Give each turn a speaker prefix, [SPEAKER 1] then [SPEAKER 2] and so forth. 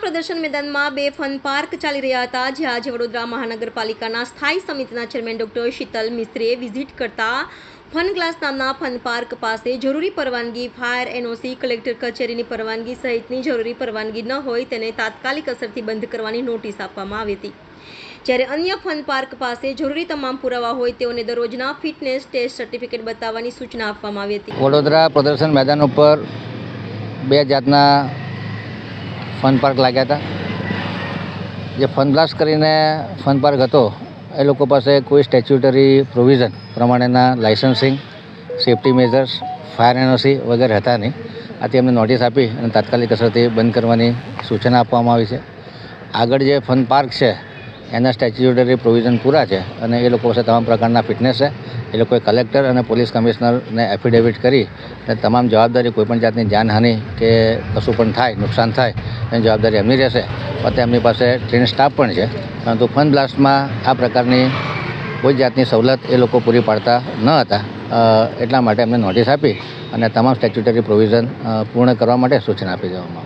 [SPEAKER 1] પ્રદર્શન મેદાનમાં બે ફન પાર્ક ચાલી રહ્યા હતા જે આજે વડોદરા મહાનગરપાલિકાના સ્થાયી સમિતિના ચેરમેન ડોક્ટર શીતલ મિસ્ત્રીએ વિઝિટ કરતા ફન ગ્લાસ નામના ફન પાર્ક પાસે જરૂરી પરવાનગી, ફાયર, એનઓસી, કલેક્ટર કચેરીની પરવાનગી સહિતની જરૂરી પરવાનગી ન હોય તેને તાત્કાલિક અસરથી બંધ કરવાની નોટિસ આપવામાં આવી હતી. જ્યારે અન્ય ફન પાર્ક પાસે જરૂરી તમામ પુરાવા હોય તેઓને દરરોજના ફિટનેસ ટેસ્ટ સર્ટિફિકેટ બતાવવાની સૂચના આપવામાં આવી હતી.
[SPEAKER 2] વડોદરા પ્રદર્શન મેદાન ઉપર બે જાતના ફન પાર્ક લાગ્યા હતા. જે ફન બ્લાસ્ટ કરીને ફન પાર્ક હતો, એ લોકો પાસે કોઈ સ્ટેચ્યુટરી પ્રોવિઝન પ્રમાણેના licensing safety measures fire NOC વગેરે હતા નહીં. આથી તેમને નોટિસ આપી અને તાત્કાલિક અસરથી બંધ કરવાની સૂચના આપવામાં આવી છે. આગળ જે ફન પાર્ક છે એના સ્ટેચ્યુટરી પ્રોવિઝન પૂરા છે અને એ લોકો પાસે તમામ પ્રકારના ફિટનેસ છે. એ લોકોએ કલેક્ટર અને પોલીસ કમિશનરને એફિડેવિટ કરી અને તમામ જવાબદારી કોઈપણ જાતની જાનહાનિ કે કશું પણ થાય, નુકસાન થાય, એની જવાબદારી એમની રહેશે. પોતે એમની પાસે ટ્રેન સ્ટાફ પણ છે. પરંતુ ફન બ્લાસ્ટમાં આ પ્રકારની કોઈ જાતની સવલત એ લોકો પૂરી પાડતા ન હતા. એટલા માટે એમને નોટિસ આપી અને તમામ સ્ટેચ્યુટરી પ્રોવિઝન પૂર્ણ કરવા માટે સૂચના આપી દેવામાં આવી.